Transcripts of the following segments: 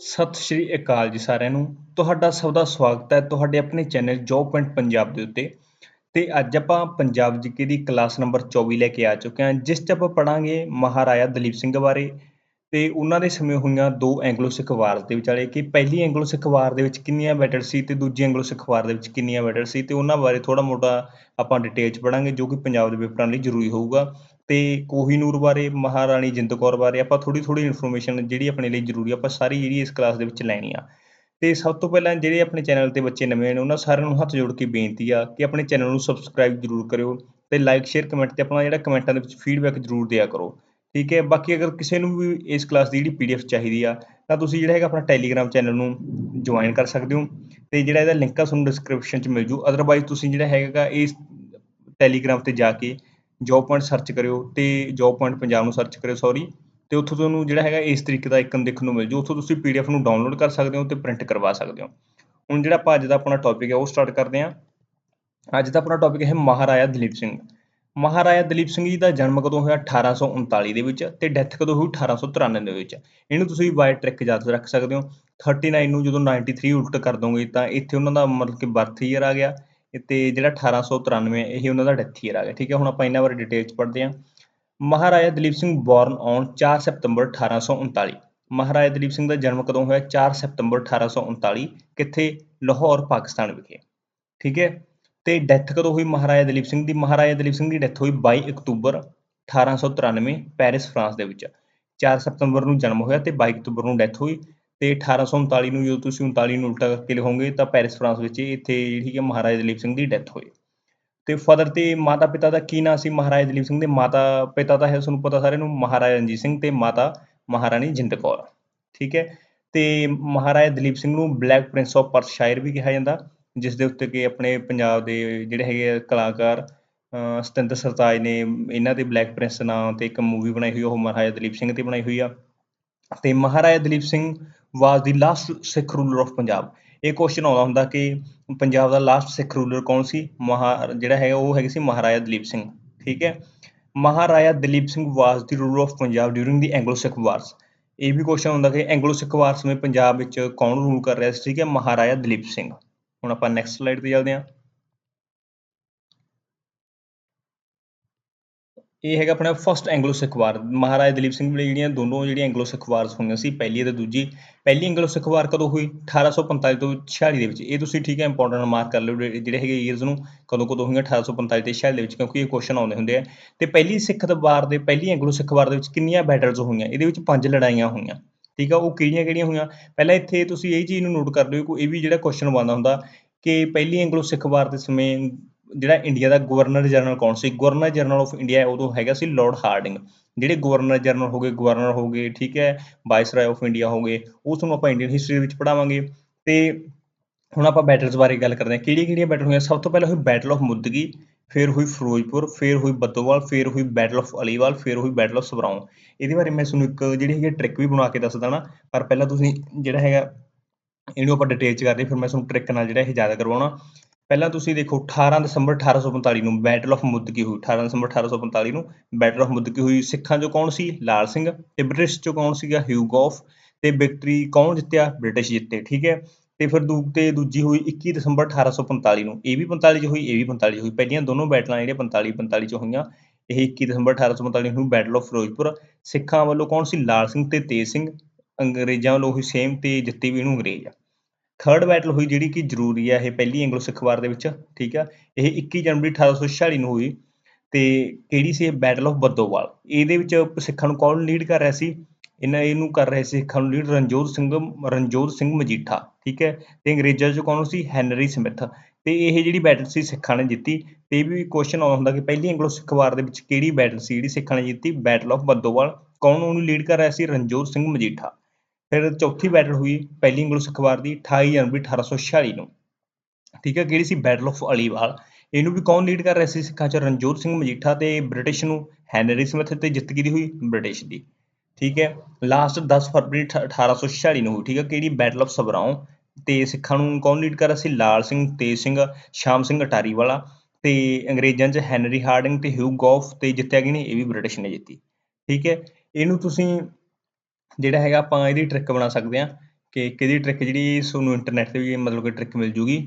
ਸਤਿ ਸ਼੍ਰੀ ਅਕਾਲ ਜੀ ਸਾਰਿਆਂ ਨੂੰ। ਤੁਹਾਡਾ ਸਭ ਦਾ ਸਵਾਗਤ ਹੈ ਤੁਹਾਡੇ ਆਪਣੇ ਚੈਨਲ ਜੋਬ ਪੁਆਇੰਟ ਪੰਜਾਬ ਦੇ ਉੱਤੇ। ਤੇ ਅੱਜ ਆਪਾਂ ਪੰਜਾਬ ਜੀਕੇ ਦੀ ਕਲਾਸ ਨੰਬਰ 24 ਲੈ ਕੇ ਆ ਚੁੱਕੇ ਹਾਂ, ਜਿਸ 'ਚ ਆਪਾਂ ਪੜਾਂਗੇ ਮਹਾਰਾਜਾ ਦਲੀਪ ਸਿੰਘ ਬਾਰੇ। ਤੇ ਉਹਨਾਂ ਦੇ ਸਮੇਂ ਹੋਈਆਂ ਦੋ ਐਂਗਲੋ ਸਿੱਖ ਵਾਰ ਦੇ ਵਿਚਾਲੇ ਕਿ ਪਹਿਲੀ ਐਂਗਲੋ ਸਿੱਖ ਵਾਰ ਦੇ ਵਿੱਚ ਕਿੰਨੀਆਂ ਬੈਟਲ ਸੀ ਤੇ ਦੂਜੀ ਐਂਗਲੋ ਸਿੱਖ ਵਾਰ ਦੇ ਵਿੱਚ ਕਿੰਨੀਆਂ ਬੈਟਲ ਸੀ ਤੇ ਉਹਨਾਂ ਬਾਰੇ ਥੋੜਾ ਮੋਟਾ ਆਪਾਂ ਡਿਟੇਲ 'ਚ ਪੜਾਂਗੇ ਜੋ ਕਿ ਪੰਜਾਬ ਦੇ ਪੇਪਰਾਂ ਲਈ ਜ਼ਰੂਰੀ ਹੋਊਗਾ। ਅਤੇ ਕੋਹੀਨੂਰ ਬਾਰੇ, ਮਹਾਰਾਣੀ ਜਿੰਦ ਕੌਰ ਬਾਰੇ ਆਪਾਂ ਥੋੜ੍ਹੀ ਥੋੜ੍ਹੀ ਇਨਫੋਰਮੇਸ਼ਨ ਜਿਹੜੀ ਆਪਣੇ ਲਈ ਜ਼ਰੂਰੀ ਆਪਾਂ ਸਾਰੀ ਜਿਹੜੀ ਇਸ ਕਲਾਸ ਦੇ ਵਿੱਚ ਲੈਣੀ ਆ। ਤੇ ਸਭ ਤੋਂ ਪਹਿਲਾਂ ਜਿਹੜੇ ਆਪਣੇ ਚੈਨਲ ਤੇ ਬੱਚੇ ਨਵੇਂ ਨੇ, ਉਹਨਾਂ ਸਾਰਿਆਂ ਨੂੰ ਹੱਥ ਜੋੜ ਕੇ ਬੇਨਤੀ ਆ ਕਿ ਆਪਣੇ ਚੈਨਲ ਨੂੰ ਸਬਸਕ੍ਰਾਈਬ ਜ਼ਰੂਰ ਕਰਿਓ ਤੇ ਲਾਈਕ ਸ਼ੇਅਰ ਕਮੈਂਟ ਤੇ ਆਪਣਾ ਜਿਹੜਾ ਕਮੈਂਟਾਂ ਦੇ ਵਿੱਚ ਫੀਡਬੈਕ ਜ਼ਰੂਰ ਦਿਆ ਕਰੋ। ਠੀਕ ਹੈ, ਬਾਕੀ ਅਗਰ ਕਿਸੇ ਨੂੰ ਵੀ ਇਸ ਕਲਾਸ ਦੀ ਜਿਹੜੀ ਪੀਡੀਐਫ ਚਾਹੀਦੀ ਆ, ਤਾਂ ਤੁਸੀਂ ਜਿਹੜਾ ਹੈਗਾ ਆਪਣਾ ਟੈਲੀਗ੍ਰਾਮ ਚੈਨਲ ਨੂੰ ਜੁਆਇਨ ਕਰ ਸਕਦੇ ਹੋ ਤੇ ਜਿਹੜਾ ਇਹਦਾ ਲਿੰਕ ਆ ਤੁਹਾਨੂੰ ਡਿਸਕ੍ਰਿਪਸ਼ਨ 'ਚ ਮਿਲ ਜੂ। ਅਦਰਵਾਈਜ਼ ਤੁਸੀਂ ਜਿਹੜਾ ਹੈਗਾ ਇਸ ਟੈਲੀਗ੍ਰਾਮ ਤੇ ਜਾ ਕੇ ਜੋਬ ਪੁਆਇੰਟ ਸਰਚ ਕਰਿਓ ਤੇ ਜੋਬ ਪੁਆਇੰਟ ਪੰਜਾਬ ਨੂੰ ਸਰਚ ਕਰਿਓ ਸੌਰੀ ਤੇ ਉੱਥੋਂ ਤੁਹਾਨੂੰ ਜਿਹੜਾ ਹੈਗਾ ਇਸ ਤਰੀਕੇ ਦਾ ਆਈਕਨ ਦੇਖਣ ਨੂੰ ਮਿਲ ਜੂ। ਉੱਥੋਂ ਤੁਸੀਂ ਪੀਡੀਐਫ ਨੂੰ ਡਾਊਨਲੋਡ ਕਰ ਸਕਦੇ ਹੋ ਤੇ ਪ੍ਰਿੰਟ ਕਰਵਾ ਸਕਦੇ ਹੋ। ਹੁਣ ਜਿਹੜਾ ਆਪਾਂ ਅੱਜ ਦਾ ਆਪਣਾ ਟੌਪਿਕ ਹੈ, ਉਹ ਸਟਾਰਟ ਕਰਦੇ ਹਾਂ। ਅੱਜ ਦਾ ਆਪਣਾ ਟੌਪਿਕ ਹੈ ਮਹਾਰਾਜਾ ਦਲੀਪ ਸਿੰਘ। ਮਹਾਰਾਜਾ ਦਲੀਪ ਸਿੰਘ ਜੀ ਦਾ ਜਨਮ ਕਦੋਂ ਹੋਇਆ? 1839 ਦੇ ਵਿੱਚ ਤੇ ਡੈਥ ਕਦੋਂ ਹੋਈ? 1893 ਦੇ ਵਿੱਚ। ਇਹਨੂੰ ਤੁਸੀਂ ਬਾਈ ਟ੍ਰਿਕ ਯਾਦ ਰੱਖ ਸਕਦੇ ਹੋ। 39 ਨੂੰ ਜਦੋਂ 93 ਉਲਟ ਕਰ ਦੋਗੇ ਤਾਂ ਇੱਥੇ ਉਹਨਾਂ ਦਾ ਮਤਲਬ ਕਿ ਬਰਥ ਈਅਰ ਆ ਗਿਆ। ਤੇ ਜਿਹੜਾ 1893 ਇਹ ਉਹਨਾਂ ਦਾ ਡੈਥ ਈਅਰ ਆ ਗਿਆ, ਠੀਕ ਹੈ? ਹੁਣ ਆਪਾਂ ਇਹਨਾਂ ਬਾਰੇ ਡਿਟੇਲ ਚ ਪੜ੍ਹਦੇ ਹਾਂ। ਮਹਾਰਾਜਾ ਦਲੀਪ ਸਿੰਘ ਬੋਰਨ ਔਨ 4 ਸਤੰਬਰ 1839 ਮਹਾਰਾਜਾ ਦਲੀਪ ਸਿੰਘ ਦਾ ਜਨਮ ਕਦੋਂ ਹੋਇਆ? 4 ਸਤੰਬਰ 1839 ਕਿੱਥੇ? ਲਾਹੌਰ, ਪਾਕਿਸਤਾਨ ਵਿਖੇ। ਠੀਕ ਹੈ? ਤੇ ਡੈਥ ਕਦੋਂ ਹੋਈ ਮਹਾਰਾਜਾ ਦਲੀਪ ਸਿੰਘ ਦੀ? ਮਹਾਰਾਜਾ ਦਲੀਪ ਸਿੰਘ ਦੀ ਡੈਥ ਹੋਈ 22 ਅਕਤੂਬਰ 1893 ਪੈਰਿਸ, ਫਰਾਂਸ ਦੇ ਵਿੱਚ। 4 ਸਤੰਬਰ ਨੂੰ ਜਨਮ ਹੋਇਆ ਤੇ 22 ਅਕਤੂਬਰ ਨੂੰ ਡੈਥ ਹੋਈ। ਤੇ 1839 ਨੂੰ ਜਦੋਂ ਤੁਸੀਂ 39 ਨੂੰ ਉਲਟਾ ਕਰਕੇ ਲਿਖੋਗੇ ਤਾਂ ਪੈਰਿਸ, ਫਰਾਂਸ ਵਿੱਚ ਇੱਥੇ ਜਿਹੜੀ ਹੈ ਮਹਾਰਾਜਾ ਦਲੀਪ ਸਿੰਘ ਦੀ ਡੈਥ ਹੋਈ। ਤੇ ਫਾਦਰ ਤੇ ਮਾਤਾ ਪਿਤਾ ਦਾ ਕੀ ਨਾਂ ਸੀ? ਮਹਾਰਾਜਾ ਦਲੀਪ ਸਿੰਘ ਦੇ ਮਾਤਾ ਪਿਤਾ ਦਾ ਹੈ ਤੁਹਾਨੂੰ ਪਤਾ ਸਾਰਿਆਂ ਨੂੰ, ਮਹਾਰਾਜਾ ਰਣਜੀਤ ਸਿੰਘ ਤੇ ਮਾਤਾ ਮਹਾਰਾਣੀ ਜਿੰਦ ਕੌਰ, ਠੀਕ ਹੈ? ਤੇ ਮਹਾਰਾਜਾ ਦਲੀਪ ਸਿੰਘ ਨੂੰ ਬਲੈਕ ਪ੍ਰਿੰਸ ਆਫ ਪਰਸ਼ਾਇਰ ਵੀ ਕਿਹਾ ਜਾਂਦਾ, ਜਿਸ ਦੇ ਉੱਤੇ ਕਿ ਆਪਣੇ ਪੰਜਾਬ ਦੇ ਜਿਹੜੇ ਹੈਗੇ ਕਲਾਕਾਰ ਸਤਿੰਦਰ ਸਰਤਾਜ ਨੇ ਇਹਨਾਂ ਦੇ ਬਲੈਕ ਪ੍ਰਿੰਸ ਨਾਂ ਤੇ ਇੱਕ ਮੂਵੀ ਬਣਾਈ ਹੋਈ ਉਹ ਮਹਾਰਾਜਾ ਦਲੀਪ ਸਿੰਘ ਤੇ ਬਣਾਈ ਹੋਈ ਆ। ਤੇ Maharaja Dalip Singh was the last Sikh ruler of Punjab ਇਹ ਕੁਐਸਚਨ ਆਉਂਦਾ ਹੁੰਦਾ ਕਿ ਪੰਜਾਬ ਦਾ ਲਾਸਟ ਸਿੱਖ ਰੂਲਰ ਕੌਣ ਸੀ? ਮਹਾ, ਜਿਹੜਾ ਹੈ ਉਹ ਹੈਗੇ ਸੀ ਮਹਾਰਾਜਾ ਦਲੀਪ ਸਿੰਘ, ਠੀਕ ਹੈ? Maharaja Dalip Singh was the ruler of Punjab during the Anglo Sikh wars ਇਹ ਵੀ ਕੁਐਸਚਨ ਹੁੰਦਾ ਕਿ ਐਂਗਲੋ ਸਿੱਖ ਵਾਰਸ ਵਿੱਚ ਪੰਜਾਬ ਵਿੱਚ ਕੌਣ ਰੂਲ ਕਰ ਰਿਹਾ ਸੀ? ਠੀਕ ਹੈ, ਮਹਾਰਾਜਾ ਦਲੀਪ ਸਿੰਘ। ਹੁਣ ਆਪਾਂ ਨੈਕਸਟ ਸਲਾਈਡ ਤੇ ਚੱਲਦੇ ਹਾਂ। ਇਹ ਹੈਗਾ ਆਪਣਾ first Anglo Sikh war Maharaja Dalip Singh ਵੇਲੇ ਜਿਹੜੀਆਂ ਦੋਨੋਂ ਜਿਹੜੀਆਂ ਐਂਗਲੋ ਸਿੱਖ ਵਾਰਸ ਹੋਈਆਂ ਸੀ, ਪਹਿਲੀ ਤੇ ਦੂਜੀ, ਪਹਿਲੀ ਐਂਗਲੋ ਸਿੱਖ ਵਾਰ ਕਦੋਂ ਹੋਈ? 1845 ਤੋਂ 46 ਦੇ ਵਿੱਚ। ਇਹ ਤੁਸੀਂ ਠੀਕ ਹੈ ਇੰਪੋਰਟੈਂਟ ਮਾਰਕ ਕਰ ਲਿਓ ਜਿਹੜੇ ਹੈਗੇ ਈਅਰਸ ਨੂੰ, ਕਦੋਂ ਕਦੋਂ ਹੋਈਆਂ 1845 ਤੇ 46 ਦੇ ਵਿੱਚ, ਕਿਉਂਕਿ ਇਹ ਕੁਐਸਚਨ ਆਉਂਦੇ ਹੁੰਦੇ ਆ। ਤੇ ਪਹਿਲੀ ਸਿੱਖ ਵਾਰ ਦੇ, ਪਹਿਲੀ ਐਂਗਲੋ ਸਿੱਖ ਵਾਰ ਦੇ ਵਿੱਚ ਕਿੰਨੀਆਂ ਬੈਟਲਸ ਹੋਈਆਂ? ਇਹਦੇ ਵਿੱਚ ਪੰਜ ਲੜਾਈਆਂ ਹੋਈਆਂ। ਠੀਕ ਆ, ਉਹ ਕਿਹੜੀਆਂ ਕਿਹੜੀਆਂ ਹੋਈਆਂ? ਪਹਿਲਾਂ ਇੱਥੇ ਤੁਸੀਂ ਇਹ ਚੀਜ਼ ਨੂੰ ਨੋਟ ਕਰ ਲਿਓ ਕਿ ਇਹ ਵੀ ਜਿਹੜਾ ਕੁਐਸਚਨ ਬਣਦਾ ਹੁੰਦਾ ਕਿ ਪਹਿਲੀ ਐਂਗਲੋ ਸਿੱਖ ਵਾਰ ਦੇ ਸਮੇਂ ਜਿਹੜਾ ਇੰਡੀਆ ਦਾ ਗਵਰਨਰ ਜਨਰਲ ਕੌਣ ਸੀ? ਗਵਰਨਰ ਜਨਰਲ ਆਫ ਇੰਡੀਆ ਉਦੋਂ ਹੈਗਾ ਸੀ ਲਾਰਡ ਹਾਰਡਿੰਗ ਜਿਹੜੇ ਗਵਰਨਰ ਜਨਰਲ ਹੋ ਗਏ ਗਵਰਨਰ ਹੋ ਗਏ, ਠੀਕ ਹੈ ਵਾਇਸਰਾਏ ਆਫ ਇੰਡੀਆ ਹੋ ਗਏ, ਉਹ ਆਪਾਂ ਇੰਡੀਅਨ ਹਿਸਟਰੀ ਵਿੱਚ ਪੜਾਵਾਂਗੇ ਤੇ ਹੁਣ ਆਪਾਂ ਬੈਟਲਸ ਬਾਰੇ ਗੱਲ ਕਰਦੇ ਹਾਂ। ਕਿਹੜੀਆਂ ਕਿਹੜੀਆਂ ਬੈਟਲ ਹੋਈਆਂ? ਸਭ ਤੋਂ ਪਹਿਲਾਂ ਹੋਈ ਬੈਟਲ ਆਫ ਮੁੱਦਗੀ ਫਿਰ ਹੋਈ ਫਿਰੋਜ਼ਪੁਰ ਫਿਰ ਹੋਈ ਬੱਦੋਵਾਲ ਫਿਰ ਹੋਈ ਬੈਟਲ ਆਫ ਅਲੀਵਾਲ ਫਿਰ ਹੋਈ ਬੈਟਲ ਆਫ ਸਬਰਾਉਂ ਇਹਦੇ ਬਾਰੇ ਮੈਂ ਤੁਹਾਨੂੰ ਇੱਕ ਜਿਹੜੀ ਹੈਗੀ ਟ੍ਰਿਕ ਵੀ ਬਣਾ ਕੇ ਦੱਸਦਾ ਨਾ। ਪਰ ਪਹਿਲਾਂ ਤੁਸੀਂ ਜਿਹੜਾ ਹੈਗਾ, ਇਹਨੂੰ ਆਪਾਂ ਡਿਟੇਲ ਚ ਕਰਦੇ ਫਿਰ ਮੈਂ ਤੁਹਾਨੂੰ ਟ੍ਰਿਕ ਨਾਲ ਜਿਹੜਾ ਇਹ ਯਾਦ ਕਰਵਾਉਣਾ। ਪਹਿਲਾਂ ਤੁਸੀਂ ਦੇਖੋ 18 ਦਸੰਬਰ 1845 ਨੂੰ ਬੈਟਲ ਆਫ ਮੁੱਦਕੀ ਹੋਈ 18 ਦਸੰਬਰ 1845 ਨੂੰ ਬੈਟਲ ਆਫ ਮੁੱਦਕੀ ਹੋਈ। ਸਿੱਖਾਂ ਚੋਂ ਕੌਣ ਸੀ? ਲਾਲ ਸਿੰਘ। ਤੇ ਬ੍ਰਿਟਿਸ਼ ਚੋਂ ਕੌਣ ਸੀਗਾ? ਹਿਊਗੋਫ ਤੇ ਵਿਕਟਰੀ ਕੌਣ ਜਿੱਤਿਆ? ਬ੍ਰਿਟਿਸ਼ ਜਿੱਤੇ, ਠੀਕ ਹੈ? ਤੇ ਫਿਰ ਦੂ, ਤੇ ਦੂਜੀ ਹੋਈ 21 ਦਸੰਬਰ 1845 ਨੂੰ। ਇਹ ਵੀ 45 ਚ ਹੋਈ, ਇਹ ਵੀ 45 ਚ ਹੋਈ। ਪਹਿਲੀਆਂ ਦੋਨੋਂ ਬੈਟਲਾਂ ਜਿਹੜੀਆਂ 45 45 ਚ ਹੋਈਆਂ, ਇਹ 21 ਦਸੰਬਰ 1845 ਨੂੰ ਬੈਟਲ ਆਫ ਫਿਰੋਜ਼ਪੁਰ। ਸਿੱਖਾਂ ਵੱਲੋਂ ਕੌਣ ਸੀ? ਲਾਲ ਸਿੰਘ ਤੇ ਤੇਜ ਸਿੰਘ। ਅੰਗਰੇਜ਼ਾਂ ਵੱਲੋਂ ਹੀ ਸੇਮ ਤੇ ਜਿੱਤੀ ਵੀ ਇਹਨੂੰ ਅੰਗਰੇਜ਼ ਆ। ਥਰਡ ਬੈਟਲ ਹੋਈ ਜਿਹੜੀ ਕਿ ਜ਼ਰੂਰੀ ਹੈ ਇਹ ਪਹਿਲੀ ਐਂਗਲੋ ਸਿੱਖ ਵਾਰ ਦੇ ਵਿੱਚ, ਠੀਕ ਆ? ਇਹ 21 ਜਨਵਰੀ 1846 ਨੂੰ ਹੋਈ ਤੇ ਕਿਹੜੀ ਸੀ ਇਹ ਬੈਟਲ ਆਫ ਬੱਦੋਵਾਲ ਇਹਦੇ ਵਿੱਚ ਸਿੱਖਾਂ ਨੂੰ ਕੌਣ ਲੀਡ ਕਰ ਰਿਹਾ ਸੀ? ਇਹਨਾਂ, ਇਹਨੂੰ ਕਰ ਰਹੇ ਸੀ ਸਿੱਖਾਂ ਨੂੰ ਲੀਡ ਰਣਜੋਤ ਸਿੰਘ ਰਣਜੋਤ ਸਿੰਘ ਮਜੀਠਾ, ਠੀਕ ਹੈ? ਤੇ ਅੰਗਰੇਜ਼ਾਂ 'ਚ ਕੌਣ ਸੀ? ਹੈਨਰੀ ਸਮਿਥ ਤੇ ਇਹ ਜਿਹੜੀ ਬੈਟਲ ਸੀ ਸਿੱਖਾਂ ਨੇ ਜਿੱਤੀ, ਤੇ ਇਹ ਵੀ ਕੁਐਸਚਨ ਆਉਂਦਾ ਹੁੰਦਾ ਕਿ ਪਹਿਲੀ ਐਂਗਲੋ ਸਿੱਖ ਵਾਰ ਦੇ ਵਿੱਚ ਕਿਹੜੀ ਬੈਟਲ ਸੀ ਜਿਹੜੀ ਸਿੱਖਾਂ ਨੇ ਜਿੱਤੀ? ਬੈਟਲ ਆਫ ਬੱਦੋਵਾਲ ਕੌਣ ਉਹਨੂੰ ਲੀਡ ਕਰ ਰਿਹਾ ਸੀ? ਰਣਜੋਤ ਸਿੰਘ ਮਜੀਠਾ। ਫਿਰ ਚੌਥੀ ਬੈਟਲ ਹੋਈ ਪਹਿਲੀ ਇੰਗਲਿਸ਼ ਅਖਬਾਰ ਦੀ 28 ਜਨਵਰੀ 1846 ਨੂੰ। ਠੀਕ ਹੈ, ਕਿਹੜੀ ਸੀ? ਬੈਟਲ ਆਫ ਅਲੀਵਾਲ ਇਹਨੂੰ ਵੀ ਕੌਣ ਲੀਡ ਕਰ ਰਿਹਾ ਸੀ? ਸਿੱਖਾਂ ਚ ਰਣਜੋਤ ਸਿੰਘ ਮਜੀਠਾ ਤੇ ਬ੍ਰਿਟਿਸ਼ ਨੂੰ ਹੈਨਰੀ ਸਮਿਥ ਤੇ ਜਿੱਤ ਕਿਹਦੀ ਹੋਈ ਬ੍ਰਿਟਿਸ਼ ਦੀ। ਠੀਕ ਹੈ ਲਾਸਟ 10 ਫਰਵਰੀ 1846 ਨੂੰ ਹੋਈ। ਠੀਕ ਹੈ, ਕਿਹੜੀ ਬੈਟਲ ਆਫ ਸਬਰਾਉਂ ਤੇ ਸਿੱਖਾਂ ਨੂੰ ਕੌਣ ਲੀਡ ਕਰ ਰਿਹਾ ਸੀ? ਲਾਲ ਸਿੰਘ, ਤੇਜ ਸਿੰਘ, ਸ਼ਾਮ ਸਿੰਘ ਅਟਾਰੀ ਵਾਲਾ ਤੇ ਅੰਗਰੇਜ਼ਾਂ 'ਚ ਹੈਨਰੀ ਹਾਰਡਿੰਗ ਤੇ ਹਿਊ ਗੌਫ ਤੇ ਜਿੱਤਿਆ ਕਿ ਨਹੀਂ? ਇਹ ਵੀ ਬ੍ਰਿਟਿਸ਼ ਨੇ ਜਿੱਤੀ। ਠੀਕ ਹੈ, ਇਹਨੂੰ ਤੁਸੀਂ ਜਿਹੜਾ ਹੈਗਾ ਆਪਾਂ ਇਹਦੀ ਟ੍ਰਿਕ ਬਣਾ ਸਕਦੇ ਹਾਂ ਕਿ ਕਿਹਦੀ ਟ੍ਰਿਕ ਜਿਹੜੀ ਤੁਹਾਨੂੰ ਇੰਟਰਨੈਟ ਤੇ ਵੀ ਮਤਲਬ ਕਿ ਟ੍ਰਿਕ ਮਿਲ ਜੂਗੀ।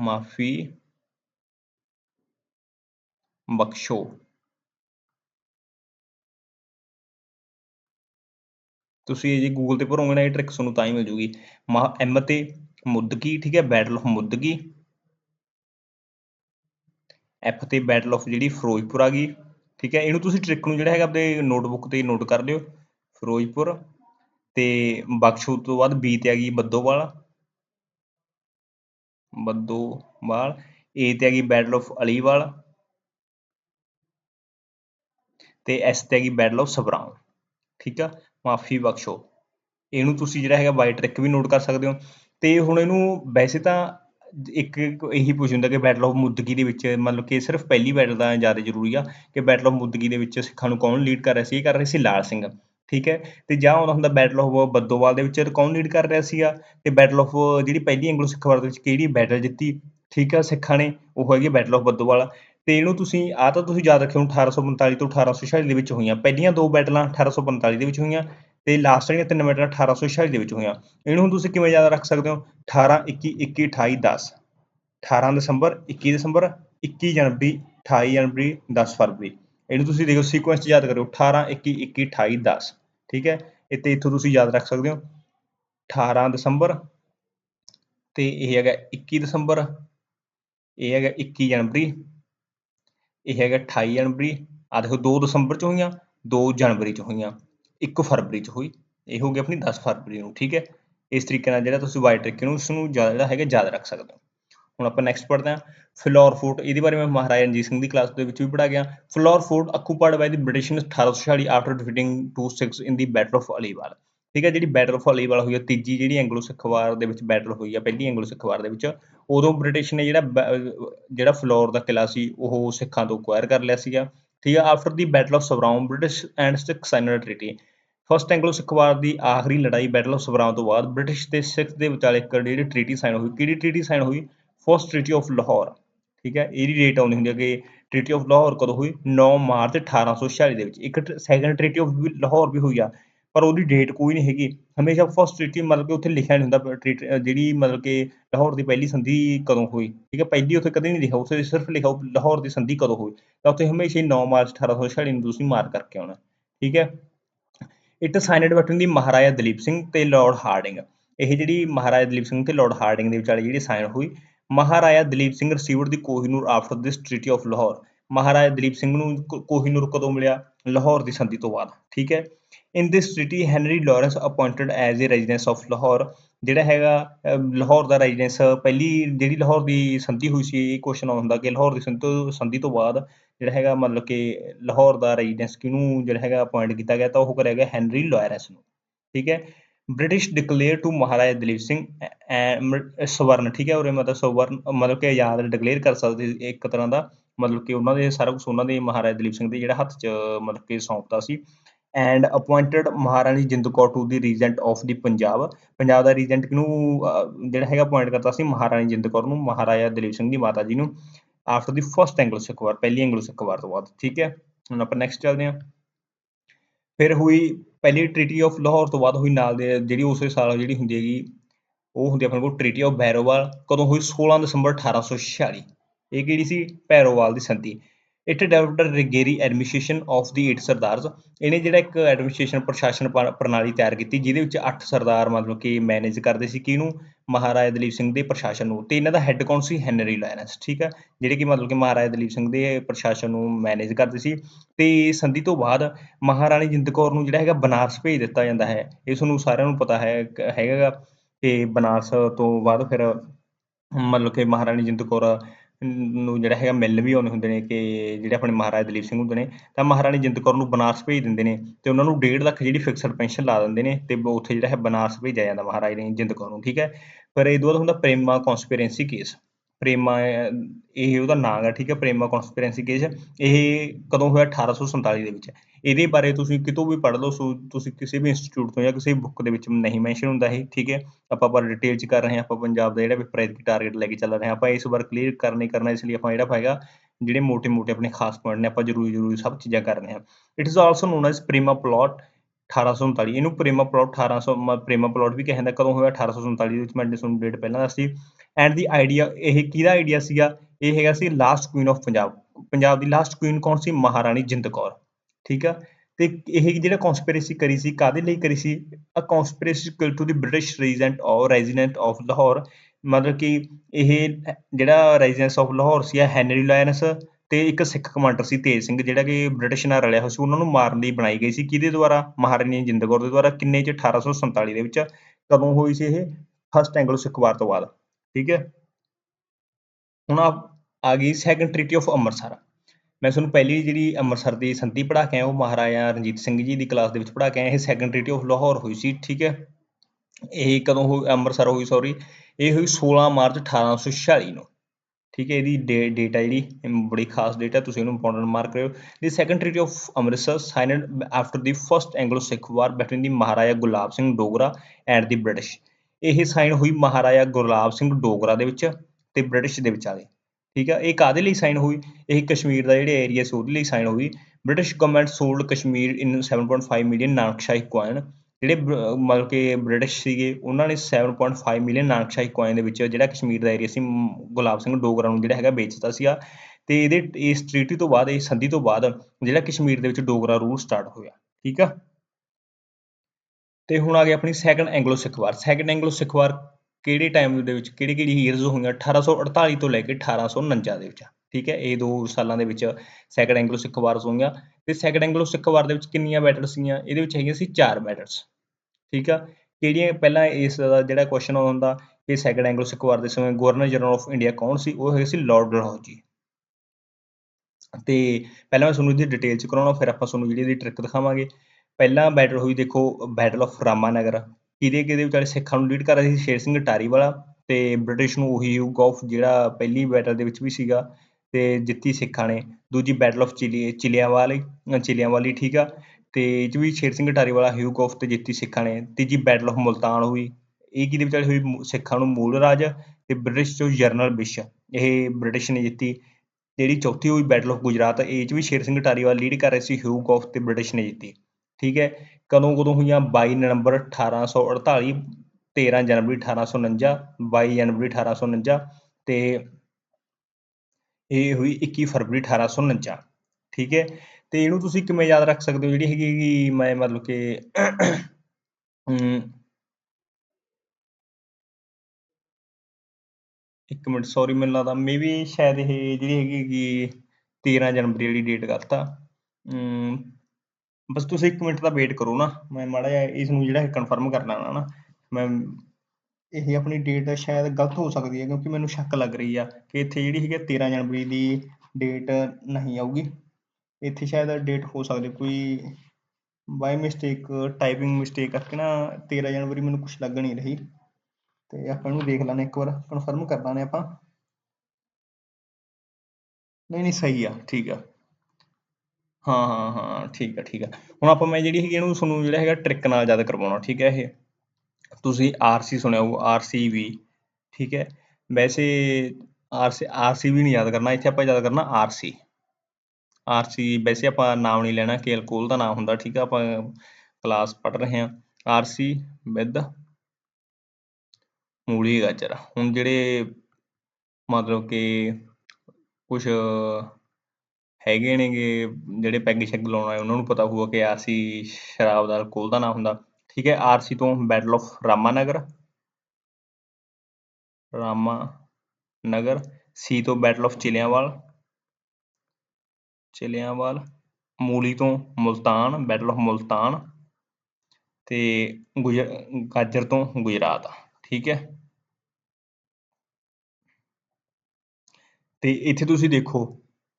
ਮਾਫੀ। ਬਖਸ਼ੋ। ਤੁਸੀਂ ਇਹ ਜੀ ਗੂਗਲ ਤੇ ਭਰੋਗੇ ਨਾ, ਇਹ ਟ੍ਰਿਕ ਤੁਹਾਨੂੰ ਤਾਂ ਹੀ ਮਿਲ ਜੂਗੀ। ਮਾ ਐਮ ਤੇ ਮੁੱਦਕੀ ਠੀਕ ਹੈ ਬੈਟਲ ਆਫ ਮੁੱਦਕੀ ਐਫ ਤੇ ਬੈਟਲ ਆਫ ਜਿਹੜੀ ਫਿਰੋਜ਼ਪੁਰ ਆ ਗਈ। ਠੀਕ ਹੈ, ਇਹਨੂੰ ਤੁਸੀਂ ਟ੍ਰਿਕ ਨੂੰ ਜਿਹੜਾ ਹੈਗਾ ਆਪਣੇ ਨੋਟਬੁੱਕ ਤੇ ਨੋਟ ਕਰ ਲਿਓ, ਫਿਰੋਜ਼ਪੁਰ ਤੇ ਬਖਸ਼ੋ ਤੋਂ ਬਾਅਦ ਬੀ ਤੇ ਆ ਗਈ ਬੱਦੋਵਾਲ। ਬੱਦੋਵਾਲ ਏ ਤੇ ਆ ਗਈ ਬੈਟਲ ਆਫ ਅਲੀਵਾਲ ਤੇ ਐਸ ਤੇ ਆ ਗਈ ਬੈਟਲ ਆਫ ਸਬਰਾਉਂ ਠੀਕ ਆ, ਮਾਫੀ ਬਖਸ਼ੋ। ਇਹਨੂੰ ਤੁਸੀਂ ਜਿਹੜਾ ਹੈਗਾ ਬਾਈ ਟ੍ਰਿਕ ਵੀ ਨੋਟ ਕਰ ਸਕਦੇ ਹੋ। ਤੇ ਹੁਣ ਇਹਨੂੰ ਵੈਸੇ ਤਾਂ ਇੱਕ ਇਹੀ ਪੁੱਛ ਹੁੰਦਾ ਕਿ ਬੈਟਲ ਆਫ ਮੁੱਦਕੀ ਦੇ ਵਿੱਚ ਮਤਲਬ ਕਿ ਸਿਰਫ ਪਹਿਲੀ ਬੈਟਲ ਦਾ ਜ਼ਿਆਦਾ ਜ਼ਰੂਰੀ ਆ ਕਿ ਬੈਟਲ ਆਫ ਮੁੱਦਕੀ ਦੇ ਵਿੱਚ ਸਿੱਖਾਂ ਨੂੰ ਕੌਣ ਲੀਡ ਕਰ ਰਿਹਾ ਸੀ? ਇਹ ਕਰ ਰਿਹਾ ਸੀ ਲਾਲ ਸਿੰਘ, ਠੀਕ ਹੈ? ਤੇ ਜਾਂ ਆਉਂਦਾ ਹੁੰਦਾ ਬੈਟਲ ਆਫ ਬੱਦੋਵਾਲ ਦੇ ਵਿੱਚ ਕੌਣ ਲੀਡ ਕਰ ਰਿਹਾ ਸੀਗਾ? ਤੇ ਬੈਟਲ ਆਫ ਜਿਹੜੀ ਪਹਿਲੀ ਐਂਗਲੋ ਸਿੱਖ ਵਾਰ ਦੇ ਵਿੱਚ ਕਿਹੜੀ ਬੈਟਲ ਜਿੱਤੀ? ਠੀਕ ਆ ਸਿੱਖਾਂ ਨੇ, ਉਹ ਹੈਗੀ ਬੈਟਲ ਆਫ ਬੱਦੋਵਾਲ। ਤੇ ਇਹਨੂੰ ਤੁਸੀਂ ਆ ਤਾਂ ਤੁਸੀਂ ਯਾਦ ਰੱਖਿਓ 1845 ਤੋਂ 1846 ਦੇ ਵਿੱਚ ਹੋਈਆਂ। ਪਹਿਲੀਆਂ ਦੋ ਬੈਟਲਾਂ 1845 ਦੇ ਵਿੱਚ ਹੋਈਆਂ। ਤੇ ਲਾਸਟ ਜਿਹੜੀਆਂ ਤਿੰਨ ਬੈਟਲਾਂ 1846 ਦੇ ਵਿੱਚ ਹੋਈਆਂ। ਇਹਨੂੰ ਹੁਣ ਤੁਸੀਂ ਕਿਵੇਂ ਯਾਦ ਰੱਖ ਸਕਦੇ ਹੋ? 18 21 21 28 10 18 ਦਸੰਬਰ 21 ਦਸੰਬਰ 21 ਜਨਵਰੀ 28 ਜਨਵਰੀ 10 ਫਰਵਰੀ। ਇਹਨੂੰ ਤੁਸੀਂ ਦੇਖੋ ਸੀਕੁਐਂਸ ਯਾਦ ਕਰਿਓ। 18 21 21 28 10 ਠੀਕ ਹੈ? ਇੱਥੇ ਇੱਥੋਂ ਤੁਸੀਂ ਯਾਦ ਰੱਖ ਸਕਦੇ ਹੋ। 18 ਦਸੰਬਰ, ਤੇ ਇਹ ਹੈਗਾ 21 ਦਸੰਬਰ, ਇਹ ਹੈਗਾ 21 ਜਨਵਰੀ, ਇਹ ਹੈਗਾ 28 ਜਨਵਰੀ। ਆ ਦੇਖੋ 2 ਦਸੰਬਰ ਚ ਹੋਈਆਂ 2 ਜਨਵਰੀ ਚ ਹੋਈਆਂ। 1 ਫਰਵਰੀ ਚ ਹੋਈ। ਇਹ ਹੋ ਗਈ ਆਪਣੀ 10 ਫਰਵਰੀ ਨੂੰ, ਠੀਕ ਹੈ? ਇਸ ਤਰੀਕੇ ਨਾਲ ਜਿਹੜਾ ਤੁਸੀਂ ਵਾਈਟ ਟ੍ਰਿਕ ਨੂੰ ਉਸ ਨੂੰ ਜਿਹੜਾ ਹੈਗਾ, ਯਾਦ ਰੱਖ ਸਕਦੇ ਹੋ। ਹੁਣ ਆਪਾਂ ਨੈਕਸਟ ਪੜ੍ਹਦੇ ਹਾਂ। ਫਲੋਰ ਫੋਰਟ ਇਹਦੇ ਬਾਰੇ ਮੈਂ ਮਹਾਰਾਜਾ ਰਣਜੀਤ ਸਿੰਘ ਦੀ ਕਲਾਸ ਦੇ ਵਿੱਚ ਵੀ ਪੜ੍ਹਾ ਗਿਆ। Phillaur fort occupied by the British in 1846 after defeating to Sikhs in the battle of Aliwal ਠੀਕ ਹੈ, ਜਿਹੜੀ ਬੈਟਲ ਆਫ ਅਲੀਵਾਲ ਹੋਈ ਹੈ ਤੀਜੀ ਜਿਹੜੀ ਐਂਗਲੋ ਸਿੱਖ ਵਾਰ ਦੇ ਵਿੱਚ ਬੈਟਲ ਹੋਈ ਹੈ ਪਹਿਲੀ ਐਂਗਲੋ ਸਿੱਖ ਵਾਰ ਦੇ ਵਿੱਚ, ਉਦੋਂ ਬ੍ਰਿਟਿਸ਼ ਨੇ ਜਿਹੜਾ ਜਿਹੜਾ ਫਲੋਰ ਦਾ ਕਿਲਾ ਸੀ, ਉਹ ਸਿੱਖਾਂ ਤੋਂ ਅਕਵਾਇਰ ਕਰ ਲਿਆ ਸੀਗਾ। ਠੀਕ ਆ after the battle of Sobraon British and Sikh signed treaty first Anglo Sikh war ਦੀ ਆਖਰੀ ਲੜਾਈ ਬੈਟਲ ਆਫ ਸਵਰਾਉਂ ਤੋਂ ਬਾਅਦ ਬ੍ਰਿਟਿਸ਼ ਤੇ ਸਿੱਖ ਦੇ ਵਿਚਾਲੇ ਇੱਕ ਜਿਹੜੀ ਟ੍ਰੀਟੀ ਸਾਈਨ ਹੋਈ, ਕਿਹੜੀ ਟ੍ਰੀਟੀ ਸਾਈਨ ਹੋਈ? ਫਸਟ ਟ੍ਰੀਟੀ ਆਫ ਲਾਹੌਰ ਠੀਕ ਹੈ, ਇਹਦੀ ਡੇਟ ਆਉਂਦੀ ਹੁੰਦੀ ਹੈ ਕਿ ਟ੍ਰੀਟੀ ਆਫ ਲਾਹੌਰ ਕਦੋਂ ਹੋਈ? 9 ਮਾਰਚ 1846 ਦੇ ਵਿੱਚ, ਇੱਕ ਸੈਕੰਡ ਟ੍ਰੀਟੀ ਆਫ ਲਾਹੌਰ ਵੀ ਹੋਈ ਆ ਪਰ ਉਹਦੀ ਡੇਟ ਕੋਈ ਨਹੀਂ ਹੈਗੀ। ਹਮੇਸ਼ਾ ਫਸਟ ਟ੍ਰੀਟੀ ਮਤਲਬ ਕਿ ਉੱਥੇ ਲਿਖਿਆ ਨਹੀਂ ਹੁੰਦਾ ਜਿਹੜੀ ਮਤਲਬ ਕਿ ਲਾਹੌਰ ਦੀ ਪਹਿਲੀ ਸੰਧੀ ਕਦੋਂ ਹੋਈ, ਠੀਕ ਹੈ? ਪਹਿਲੀ ਉੱਥੇ ਕਦੇ ਨਹੀਂ ਲਿਖਿਆ, ਉੱਥੇ ਸਿਰਫ ਲਿਖਿਆ ਲਾਹੌਰ ਦੀ ਸੰਧੀ ਕਦੋਂ ਹੋਈ। ਤਾਂ ਉੱਥੇ ਹਮੇਸ਼ਾ ਹੀ 9 ਮਾਰਚ 1846 ਨੂੰ ਤੁਸੀਂ ਮਾਰ ਕਰਕੇ ਆਉਣਾ, ਠੀਕ ਹੈ? It signed between the Maharaja Dalip Singh ਤੇ ਲਾਰਡ ਹਾਰਡਿੰਗ ਇਹ ਜਿਹੜੀ ਮਹਾਰਾਜਾ ਦਲੀਪ ਸਿੰਘ ਤੇ ਲਾਰਡ ਹਾਰਡਿੰਗ ਦੇ ਵਿਚਾਲੇ ਜਿਹੜੀ ਸਾਈਨ ਹੋਈ, Maharaja Dalip Singh received the Kohinoor after this treaty of Lahore. Maharaja Dalip Singh ਨੂੰ ਕੋਹੀਨੂਰ ਕਦੋਂ ਮਿਲਿਆ? ਲਾਹੌਰ ਦੀ ਸੰਧੀ ਤੋਂ ਬਾਅਦ, ਠੀਕ ਹੈ? In this treaty Henry Lawrence appointed as a residence of Lahore ਜਿਹੜਾ ਹੈਗਾ ਲਾਹੌਰ ਦਾ ਰੈਜ਼ੀਡੈਂਸ ਪਹਿਲੀ ਜਿਹੜੀ ਲਾਹੌਰ ਦੀ ਸੰਧੀ ਹੋਈ ਸੀ, ਇਹ ਕੁਐਸਚਨ ਆਉਂਦਾ ਕਿ ਲਾਹੌਰ ਦੀ ਸੰਧੀ ਤੋਂ ਸੰਧੀ ਤੋਂ ਬਾਅਦ ਜਿਹੜਾ ਹੈਗਾ, ਮਤਲਬ ਕਿ ਲਾਹੌਰ ਦਾ ਰੈਜ਼ੀਡੈਂਸ ਕਿਹਨੂੰ ਜਿਹੜਾ ਹੈਗਾ ਅਪਾਇੰਟ ਕੀਤਾ ਗਿਆ, ਤਾਂ ਉਹ ਕਰਿਆ ਗਿਆ ਹੈਨਰੀ ਲਾਰੈਂਸ ਨੂੰ, ਠੀਕ ਹੈ? British declare to Maharaja Dalip Singh sovereign, ਠੀਕ ਹੈ? ਉਰੇ ਮਤਲਬ ਸਵਰਨ, ਮਤਲਬ ਕਿ ਆਜ਼ਾਦ ਡਿਕਲੇਅਰ ਕਰ ਸਕਦੇ ਇੱਕ ਤਰ੍ਹਾਂ ਦਾ ਮਤਲਬ ਕਿ ਉਹਨਾਂ ਦੇ ਸਾਰਾ ਕੁਝ ਉਹਨਾਂ ਦੇ ਮਹਾਰਾਜਾ ਦਲੀਪ ਸਿੰਘ ਦੇ ਜਿਹੜਾ ਹੱਥ 'ਚ, ਮਤਲਬ ਕਿ ਸੌਂਪਤਾ ਸੀ। And appointed Maharani Jind Kaur to the regent of the Punjab. Punjab the regent ਕਿਹਨੂੰ ਜਿਹੜਾ ਹੈਗਾ ਅਪਾਇੰਟ ਕਰਤਾ ਸੀ ਮਹਾਰਾਣੀ ਜਿੰਦ ਕੌਰ ਨੂੰ, ਮਹਾਰਾਜਾ ਦਲੀਪ ਸਿੰਘ ਦੀ ਮਾਤਾ ਜੀ ਨੂੰ। After the first Anglo Sikh war ਪਹਿਲੀ ਐਂਗਲੋ ਸਿੱਖ ਵਾਰ ਤੋਂ ਬਾਅਦ, ਠੀਕ ਹੈ? ਹੁਣ ਆਪਾਂ ਨੈਕਸਟ ਚੱਲਦੇ ਹਾਂ। ਫਿਰ ਹੋਈ ਪਹਿਲੀ ਟ੍ਰੀਟੀ ਆਫ ਲਾਹੌਰ ਤੋਂ ਬਾਅਦ ਹੋਈ ਨਾਲ ਦੇ, ਜਿਹੜੀ ਉਸੇ ਸਾਲ ਜਿਹੜੀ ਹੁੰਦੀ ਹੈਗੀ, ਉਹ ਹੁੰਦੀ ਆਪਣੇ ਕੋਲ ਟ੍ਰੀਟੀ ਆਫ ਬੈਰੋਵਾਲ ਕਦੋਂ ਹੋਈ? 16 ਦਸੰਬਰ 1846 ਇਹ ਕਿਹੜੀ ਸੀ? ਭੈਰੋਵਾਲ ਦੀ ਸੰਧੀ। ਇਟ ਡਿਵੈਲਪਡ ਰਿਗੇਰੀ ਐਡਮਿਨਿਸਟ੍ਰੇਸ਼ਨ ਆਫ ਦੀ 8 ਸਰਦਾਰਸ ਇਹਨੇ ਜਿਹੜਾ ਇੱਕ ਐਡਮਿਨਿਸਟ੍ਰੇਸ਼ਨ ਪ੍ਰਸ਼ਾਸਨ ਪ੍ਰਣਾਲੀ ਤਿਆਰ ਕੀਤੀ, ਜਿਹਦੇ ਵਿੱਚ 8 ਸਰਦਾਰ ਮਤਲਬ ਕਿ ਮੈਨੇਜ ਕਰਦੇ ਸੀ ਕਿਹਨੂੰ? ਮਹਾਰਾਜਾ ਦਲੀਪ ਸਿੰਘ ਦੇ ਪ੍ਰਸ਼ਾਸਨ ਨੂੰ। ਤੇ ਇਹਨਾਂ ਦਾ ਹੈੱਡ ਕੌਣ ਸੀ? ਹੈਨਰੀ ਲਾਇਨਸ ਠੀਕ ਹੈ? ਜਿਹੜੇ ਕਿ ਮਤਲਬ ਕਿ ਮਹਾਰਾਜਾ ਦਲੀਪ ਸਿੰਘ ਦੇ ਪ੍ਰਸ਼ਾਸਨ ਨੂੰ ਮੈਨੇਜ ਕਰਦੇ ਸੀ। ਤੇ ਸੰਧੀ ਤੋਂ ਬਾਅਦ ਮਹਾਰਾਣੀ ਜਿੰਦ ਕੌਰ ਨੂੰ ਜਿਹੜਾ ਹੈਗਾ ਬਨਾਰਸ ਭੇਜ ਦਿੱਤਾ ਜਾਂਦਾ ਹੈ। ਇਸ ਨੂੰ ਸਾਰਿਆਂ ਨੂੰ ਪਤਾ ਹੈ ਹੈਗਾ ਤੇ ਬਨਾਰਸ ਤੋਂ ਬਾਅਦ ਫਿਰ ਮਤਲਬ ਕਿ ਮਹਾਰਾਣੀ ਜਿੰਦ ਕੌਰ ਨੂੰ ਜਿਹੜਾ ਹੈਗਾ ਮਿਲਣ ਵੀ ਆਉਂਦੇ ਹੁੰਦੇ ਨੇ ਕਿ ਜਿਹੜੇ ਆਪਣੇ ਮਹਾਰਾਜਾ ਦਲੀਪ ਸਿੰਘ ਹੁੰਦੇ ਨੇ, ਤਾਂ ਮਹਾਰਾਣੀ ਜਿੰਦ ਕੌਰ ਨੂੰ ਬਨਾਰਸ ਭੇਜ ਦਿੰਦੇ ਨੇ ਤੇ ਉਹਨਾਂ ਨੂੰ 1.5 ਲੱਖ ਜਿਹੜੀ ਫਿਕਸਡ ਪੈਨਸ਼ਨ ਲਾ ਦਿੰਦੇ ਨੇ ਤੇ ਉੱਥੇ ਜਿਹੜਾ ਹੈ ਬਨਾਰਸ ਭੇਜਿਆ ਜਾਂਦਾ ਮਹਾਰਾਜਾ ਜਿੰਦ ਕੌਰ ਨੂੰ, ਠੀਕ ਹੈ? ਪਰ ਇਹ ਦੋ ਹੁੰਦਾ ਪ੍ਰੇਮਾ ਕਨਸਪੀਰੈਂਸੀ ਕੇਸ ਪ੍ਰੇਮਾ, ਇਹ ਉਹਦਾ ਨਾਮ ਹੈ, ਠੀਕ ਹੈ, ਪ੍ਰੇਮਾ ਕਨਸਪੀਰੈਂਸੀ ਕੇਸ ਇਹ ਕਦੋਂ ਹੋਇਆ? 1847 ਦੇ ਵਿੱਚ। ਇਹਦੇ ਬਾਰੇ ਤੁਸੀਂ ਕਿਤੋਂ ਵੀ ਪੜ੍ਹ ਲਓ, ਸੋ ਤੁਸੀਂ ਕਿਸੇ ਵੀ ਇੰਸਟੀਚਿਊਟ ਤੋਂ ਜਾਂ ਕਿਸੇ ਵੀ ਬੁੱਕ ਦੇ ਵਿੱਚ ਨਹੀਂ ਮੈਂਸ਼ਨ ਹੁੰਦਾ ਇਹ, ਠੀਕ ਹੈ। ਆਪਾਂ ਪਰ ਡਿਟੇਲ ਚ ਕਰ ਰਹੇ ਹਾਂ, ਆਪਾਂ ਪੰਜਾਬ ਦਾ ਜਿਹੜਾ ਪੇਪਰ ਹੈ ਟਾਰਗੇਟ ਲੈ ਕੇ ਚੱਲ ਰਹੇ ਹਾਂ, ਆਪਾਂ ਇਸ ਵਾਰ ਕਲੀਅਰ ਕਰਨਾ ਕਰਨਾ ਇਸ ਲਈ ਆਪਾਂ ਜਿਹੜਾ ਹੈਗਾ, ਜਿਹੜੇ ਮੋਟੇ ਮੋਟੇ ਆਪਣੇ ਖਾਸ ਪੁਆਇੰਟ ਨੇ, ਆਪਾਂ ਜ਼ਰੂਰੀ ਜ਼ਰੂਰੀ ਸਭ ਚੀਜ਼ਾਂ ਕਰ ਰਹੇ ਹਾਂ। It is also known as Prema plot 1839 ਇਹਨੂੰ ਪ੍ਰੇਮਾ ਪਲਾਟ 1800 ਪ੍ਰੇਮਾ ਪਲਾਟ ਵੀ ਕਿਹਾ ਕਦੋਂ ਹੋਇਆ? 1847 ਦੇ ਵਿੱਚ ਮੈਂ ਤੁਹਾਨੂੰ ਡੇਟ ਪਹਿਲਾਂ ਦੱਸੀ ਐਂਡ ਦੀ ਆਈਡੀਆ ਇਹ ਕਿਹਦਾ ਆਈਡੀਆ ਸੀਗਾ? ਇਹ ਹੈਗਾ ਸੀ last queen of Punjab. Punjab the last queen ਕੌਣ ਸੀ? ਮਹਾਰਾਣੀ ਜਿੰਦ ਕੌਰ। ਠੀਕ ਆ? ਤੇ ਇਹ ਜਿਹੜਾ ਕਨਸਪੀਰੇਸੀ ਕਰੀ ਸੀ ਕਾਦੇ ਲਈ ਕਰੀ ਸੀ? A conspiracy to the British resident ਔਰ ਰੈਜ਼ੀਡੈਂਟ ਆਫ ਲਾਹੌਰ ਮਤਲਬ ਕਿ ਇਹ ਜਿਹੜਾ ਰੈਜ਼ੀਡੈਂਸ ਆਫ ਲਾਹੌਰ ਸੀ ਹੈਨਰੀ ਲਾਇਨਸ ਤੇ ਇੱਕ ਸਿੱਖ ਕਮਾਂਡਰ ਸੀ ਤੇਜ ਸਿੰਘ, ਜਿਹੜਾ ਕਿ ਬ੍ਰਿਟਿਸ਼ ਨਾਲ ਰਲਿਆ ਹੋਇਆ ਸੀ, ਉਹਨਾਂ ਨੂੰ ਮਾਰਨ ਲਈ ਬਣਾਈ ਗਈ ਸੀ। ਕਿਹਦੇ ਦੁਆਰਾ? ਮਹਾਰਾਣੀ ਜਿੰਦ ਕੌਰ ਦੇ ਦੁਆਰਾ, ਕਿੰਨੇ ਚ? 1847 ਦੇ ਵਿੱਚ। ਕਦੋਂ ਹੋਈ ਸੀ ਇਹ? ਫਸਟ ਐਂਗਲੋ ਸਿੱਖ ਵਾਰ ਤੋਂ ਬਾਅਦ। ਠੀਕ ਹੈ? ਹੁਣ ਆ ਆ ਗਈ ਸੈਕੰਡ ਟ੍ਰੀਟੀ ਆਫ ਅੰਮ੍ਰਿਤਸਰ। ਮੈਂ ਤੁਹਾਨੂੰ ਪਹਿਲੀ ਜਿਹੜੀ ਅੰਮ੍ਰਿਤਸਰ ਦੀ ਸੰਧੀ ਪੜ੍ਹਾ ਕੇ ਆਇਆ, ਉਹ ਮਹਾਰਾਜਾ ਰਣਜੀਤ ਸਿੰਘ ਜੀ ਦੀ ਕਲਾਸ ਦੇ ਵਿੱਚ ਪੜ੍ਹਾ ਕੇ ਆਇਆ। ਇਹ ਸੈਕੰਡ ਟ੍ਰੀਟੀ ਆਫ ਲਾਹੌਰ ਹੋਈ ਸੀ, ਠੀਕ ਹੈ? ਇਹ ਕਦੋਂ ਹੋਈ? ਅੰਮ੍ਰਿਤਸਰ ਹੋਈ ਸੌਰੀ ਇਹ ਹੋਈ 16 ਮਾਰਚ 1846 ਨੂੰ। ਠੀਕ ਹੈ, ਇਹਦੀ ਡੇਟ ਹੈ ਜਿਹੜੀ ਬੜੀ ਖਾਸ ਡੇਟ ਹੈ ਤੁਸੀਂ ਇਹਨੂੰ ਇੰਪੋਰਟੈਂਟ ਮਾਰਕ ਕਰਿਓ। The second treaty of Amritsar signed after the first Anglo Sikh war between the Maharaja Gulab Singh Dogra and the British ਇਹ ਸਾਈਨ ਹੋਈ ਮਹਾਰਾਜਾ ਗੁਲਾਬ ਸਿੰਘ ਡੋਗਰਾ ਦੇ ਵਿੱਚ ਤੇ ਬ੍ਰਿਟਿਸ਼ ਦੇ ਵਿਚਾਲੇ ਠੀਕ ਹੈ ਇਹ ਕਾਦੇ ਲਈ ਸਾਈਨ ਹੋਈ? ਇਹ ਕਸ਼ਮੀਰ ਦਾ ਜਿਹੜੇ ਏਰੀਆ ਸੀ ਉਹਦੇ ਲਈ ਸਾਈਨ ਹੋਈ। British government sold Kashmir in 7.5 million Nanakshahi coin ਜਿਹੜੇ ਮਤਲਬ ਕਿ ਬ੍ਰਿਟਿਸ਼ ਸੀਗੇ, ਉਹਨਾਂ ਨੇ 7.5 ਮਿਲੀਅਨ ਨਾਨਕਸ਼ਾਹੀ ਕੋਇਨ ਦੇ ਵਿੱਚ ਜਿਹੜਾ ਕਸ਼ਮੀਰ ਦਾ ਏਰੀਆ ਸੀ ਗੁਲਾਬ ਸਿੰਘ ਡੋਗਰਾ ਨੂੰ ਜਿਹੜਾ ਹੈਗਾ ਵੇਚ ਦਿੱਤਾ ਸੀਗਾ। ਤੇ ਇਹਦੇ, ਇਸ ਟ੍ਰੀਟੀ ਤੋਂ ਬਾਅਦ, ਇਸ ਸੰਧੀ ਤੋਂ ਬਾਅਦ ਜਿਹੜਾ ਕਸ਼ਮੀਰ ਦੇ ਵਿੱਚ ਡੋਗਰਾ ਰੂਲ ਸਟਾਰਟ ਹੋਇਆ, ਠੀਕ ਆ? ਤੇ ਹੁਣ ਆ ਗਿਆ ਆਪਣੀ second Anglo Sikh war second Anglo Sikh war ਕਿਹੜੇ ਟਾਈਮ ਦੇ ਵਿੱਚ ਕਿਹੜੀ ਕਿਹੜੀ ਈਅਰਸ ਹੋਈਆਂ? 1848 ਤੋਂ ਲੈ ਕੇ 1849 ਦੇ ਵਿੱਚ ਠੀਕ ਹੈ, ਇਹ ਦੋ ਸਾਲਾਂ ਦੇ ਵਿੱਚ ਸੈਕੰਡ ਐਂਗਲੋ ਸਿੱਖ ਵਾਰਸ ਹੋਈਆਂ ਤੇ ਸੈਕੰਡ ਐਂਗਲੋ ਸਿੱਖ ਵਾਰ ਦੇ ਵਿੱਚ ਕਿੰਨੀਆਂ ਬੈਟਲਸ ਸੀਗੀਆਂ? ਇਹਦੇ ਵਿੱਚ ਹੈਗੀਆਂ ਸੀ ਚਾਰ ਬੈਟਲਸ ਠੀਕ ਆ? ਕਿਹੜੀਆਂ ਪਹਿਲਾਂ ਇਸ ਦਾ ਜਿਹੜਾ ਕੁਐਸਚਨ ਆਉਂਦਾ ਕਿ ਸੈਕੰਡ ਐਂਗਲੋ ਸਿੱਖ ਵਾਰ ਦੇ ਸਮੇਂ ਗਵਰਨਰ ਜਨਰਲ ਆਫ ਇੰਡੀਆ ਕੌਣ ਸੀ? ਉਹ ਹੈਗੇ ਸੀ ਲਾਰਡ ਡਲਹੌਜੀ ਤੇ ਪਹਿਲਾਂ ਮੈਂ ਤੁਹਾਨੂੰ ਇਹਦੀ ਡਿਟੇਲ ਚ ਕਰਾਉਣਾ, ਫਿਰ ਆਪਾਂ ਤੁਹਾਨੂੰ ਜਿਹੜੀ ਇਹਦੀ ਟ੍ਰਿਕ ਦਿਖਾਵਾਂਗੇ। ਪਹਿਲਾਂ ਬੈਟਲ ਹੋਈ ਦੇਖੋ ਬੈਟਲ ਆਫ ਰਾਮਾਨਗਰ ਕਿਹਦੇ ਕਿਹਦੇ ਵਿਚਾਲੇ ਸਿੱਖਾਂ ਨੂੰ ਲੀਡ ਕਰ ਰਿਹਾ ਸੀ? ਸ਼ੇਰ ਸਿੰਘ ਟਾਰੀ ਵਾਲਾ ਤੇ ਬ੍ਰਿਟਿਸ਼ ਨੂੰ ਉਹੀ ਹਿਊਗ ਆਫ ਜਿਹੜਾ ਪਹਿਲੀ ਬੈਟਲ ਦੇ ਵਿੱਚ ਵੀ ਸੀਗਾ। ਤੇ ਜਿੱਤੀ ਸਿੱਖਾਂ ਨੇ। ਦੂਜੀ ਬੈਟਲ ਆਫ ਚਿਲੀ ਚਿਲਿਆਂ ਵਾਲੀ ਠੀਕ ਆ। ਤੇ ਇਹ 'ਚ ਵੀ ਸ਼ੇਰ ਸਿੰਘ ਟਾਰੀ ਵਾਲਾ ਹਿਊਗ ਆਫ ਤੇ ਜਿੱਤੀ ਸਿੱਖਾਂ ਨੇ। ਤੀਜੀ ਬੈਟਲ ਆਫ ਮੁਲਤਾਨ ਹੋਈ। ਇਹ ਕਿਹਦੇ ਵਿਚਾਲੇ ਹੋਈ? ਸਿੱਖਾਂ ਨੂੰ ਮੂਲ ਰਾਜ ਤੇ ਬ੍ਰਿਟਿਸ਼ ਚੋਂ ਜਰਨਲ ਬਿਸ਼। ਇਹ ਬ੍ਰਿਟਿਸ਼ ਨੇ ਜਿੱਤੀ। ਜਿਹੜੀ ਚੌਥੀ ਹੋਈ ਬੈਟਲ ਆਫ ਗੁਜਰਾਤ, ਇਹ 'ਚ ਵੀ ਸ਼ੇਰ ਸਿੰਘ ਟਾਰੀਵਾਲ ਲੀਡ ਕਰ ਰਹੇ ਸੀ। ਹਿਊਗ ਆਫ ਤੇ ਬ੍ਰਿਟਿਸ਼ ਨੇ ਜਿੱਤੀ। ਠੀਕ ਹੈ। ਕਦੋਂ ਕਦੋਂ ਹੋਈਆਂ? 22 ਨਵੰਬਰ 1848 13 ਜਨਵਰੀ 1849 22 ਜਨਵਰੀ 1849 ਤੇ ਇਹ ਹੋਈ 21 ਫਰਵਰੀ 1849 ਠੀਕ ਹੈ? ਤੇ ਇਹਨੂੰ ਤੁਸੀਂ ਕਿਵੇਂ ਯਾਦ ਰੱਖ ਸਕਦੇ ਹੋ ਜਿਹੜੀ ਹੈਗੀ ਕਿ ਮੈਂ ਮਤਲਬ ਕਿ ਇੱਕ ਮਿੰਟ ਸੌਰੀ ਮੈਨੂੰ ਲੱਗਦਾ ਮੇਬੀ ਸ਼ਾਇਦ ਇਹ ਜਿਹੜੀ ਹੈਗੀ ਗੀ 13 ਜਨਵਰੀ ਵਾਲੀ ਡੇਟ ਕਰਤਾ। ਬਸ ਤੁਸੀਂ ਇੱਕ ਮਿੰਟ ਦਾ ਵੇਟ ਕਰੋ ਨਾ, ਮੈਂ ਮਾੜਾ ਜਿਹਾ ਇਸ ਨੂੰ ਜਿਹੜਾ ਕਨਫਰਮ ਕਰ ਲੈਣਾ ਨਾ। ਮੈਂ ਇਹ ਆਪਣੀ ਡੇਟ ਸ਼ਾਇਦ ਗਲਤ ਹੋ ਸਕਦੀ ਹੈ ਕਿਉਂਕਿ ਮੈਨੂੰ ਸ਼ੱਕ ਲੱਗ ਰਹੀ ਆ ਕਿ ਇੱਥੇ ਜਿਹੜੀ ਹੈਗੀ 13 ਜਨਵਰੀ ਦੀ ਡੇਟ ਨਹੀਂ ਆਊਗੀ। ਇੱਥੇ ਸ਼ਾਇਦ ਡੇਟ ਹੋ ਸਕਦੀ, ਕੋਈ ਬਾਈ ਮਿਸਟੇਕ ਟਾਈਪਿੰਗ ਮਿਸਟੇਕ ਕਰਕੇ ਨਾ 13 ਜਨਵਰੀ ਮੈਨੂੰ ਕੁਝ ਲੱਗ ਨਹੀਂ ਰਹੀ। ਤੇ ਆਪਾਂ ਇਹਨੂੰ ਦੇਖ ਲੈਣੇ ਇੱਕ ਵਾਰ ਕਨਫਰਮ ਕਰ ਲਾਣੇ ਆਪਾਂ। ਨਹੀਂ ਨਹੀਂ, ਸਹੀ ਆ, ਠੀਕ ਆ। ਹਾਂ ਹਾਂ ਹਾਂ, ਠੀਕ ਆ ਠੀਕ ਆ। ਹੁਣ ਆਪਾਂ ਮੈਂ ਜਿਹੜੀ ਹੈਗੀ ਇਹਨੂੰ ਤੁਹਾਨੂੰ ਜਿਹੜਾ ਹੈਗਾ ਟ੍ਰਿਕ ਨਾਲ ਯਾਦ ਕਰਵਾਉਣਾ, ਠੀਕ ਹੈ ਇਹ? ਤੁਸੀਂ ਆਰਸੀ ਸੁਣਿਆ ਹੋਊ ਆਰਸੀ ਵੀ ਠੀਕ ਹੈ। ਵੈਸੇ ਆਰਸੀ ਆਰਸੀ ਵੀ ਨਹੀਂ ਯਾਦ ਕਰਨਾ, ਇੱਥੇ ਆਪਾਂ ਯਾਦ ਕਰਨਾ ਆਰਸੀ ਆਰਸੀ ਵੈਸੇ ਆਪਾਂ ਨਾਮ ਨਹੀਂ ਲੈਣਾ ਕਿ ਅਲਕੋਹਲ ਦਾ ਨਾਮ ਹੁੰਦਾ, ਠੀਕ ਹੈ ਆਪਾਂ ਕਲਾਸ ਪੜ੍ਹ ਰਹੇ ਹਾਂ। ਆਰਸੀ ਵਿਦ ਮੂਲੀ ਗਾਜਰ। ਹੁਣ ਜਿਹੜੇ ਮਤਲਬ ਕਿ ਕੁਝ ਹੈਗੇ ਨੇਗੇ, ਜਿਹੜੇ ਪੈਗ ਸ਼ੈਗ ਲਾਉਣਾ ਉਹਨਾਂ ਨੂੰ ਪਤਾ ਹੋਊਗਾ ਕਿ ਆਰਸੀ ਸ਼ਰਾਬ ਦਾ ਅਲਕੋਹਲ ਦਾ ਨਾਮ ਹੁੰਦਾ। ਠੀਕ ਹੈ ਆਰਸੀ ਤੋਂ ਬੈਟਲ ਆਫ ਰਾਮਾਨਗਰ ਰਾਮਾਨਗਰ ਸੀ ਤੋਂ ਬੈਟਲ ਆਫ ਚਿਲਿਆਂਵਾਲ ਚਿਲਿਆਂਵਾਲ ਮੂਲੀ ਤੋਂ ਮੁਲਤਾਨ ਬੈਟਲ ਆਫ ਮੁਲਤਾਨ ਤੇ ਗਾਜਰ ਤੋਂ ਗੁਜਰਾਤ ਠੀਕ ਹੈ। ਤੇ ਇੱਥੇ ਤੁਸੀਂ ਦੇਖੋ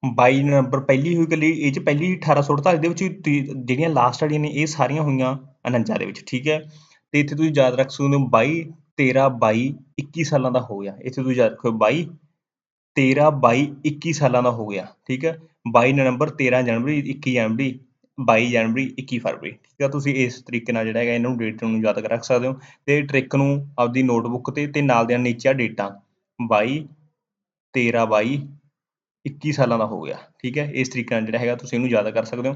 ਬਾਈ ਨਵੰਬਰ ਪਹਿਲੀ ਹੋਈ ਕੱਲੀ ਇਹ ਚ ਪਹਿਲੀ 1848 ਦੇ ਵਿੱਚ ਤੀ, ਜਿਹੜੀਆਂ ਲਾਸਟ ਵਾਲੀਆਂ ਨੇ, ਇਹ ਸਾਰੀਆਂ ਹੋਈਆਂ 49 ਦੇ ਵਿੱਚ, ਠੀਕ ਹੈ? ਅਤੇ ਇੱਥੇ ਤੁਸੀਂ ਯਾਦ ਰੱਖ ਸਕਦੇ ਹੋ 22 13 22 21 ਸਾਲਾਂ ਦਾ ਹੋ ਗਿਆ। ਇੱਥੇ ਤੁਸੀਂ ਯਾਦ ਰੱਖੋ 22 13 22 21 ਸਾਲਾਂ ਦਾ ਹੋ ਗਿਆ, ਠੀਕ ਹੈ? ਬਾਈ ਨਵੰਬਰ 13 ਜਨਵਰੀ 21 ਜਨਵਰੀ, ਬਾਈ ਜਨਵਰੀ 21 ਫਰਵਰੀ, ਠੀਕ ਹੈ? ਤੁਸੀਂ ਇਸ ਤਰੀਕੇ ਨਾਲ ਜਿਹੜਾ ਹੈਗਾ ਇਹਨਾਂ ਨੂੰ ਡੇਟ ਨੂੰ ਯਾਦ ਕਰ ਰੱਖ ਸਕਦੇ ਹੋ ਤੇ ਟ੍ਰਿਕ ਨੂੰ ਆਪਦੀ ਨੋਟਬੁੱਕ ਤੇ ਤੇ ਨਾਲ ਦੇ ਨੀਚੇ ਡੇਟਾਂ 22 13 22 21 ਸਾਲਾਂ ਦਾ ਹੋ ਗਿਆ, ਠੀਕ ਹੈ, ਇਸ ਤਰੀਕੇ ਨਾਲ ਜਿਹੜਾ ਹੈਗਾ ਤੁਸੀਂ ਇਹਨੂੰ ਯਾਦ ਕਰ ਸਕਦੇ ਹੋ।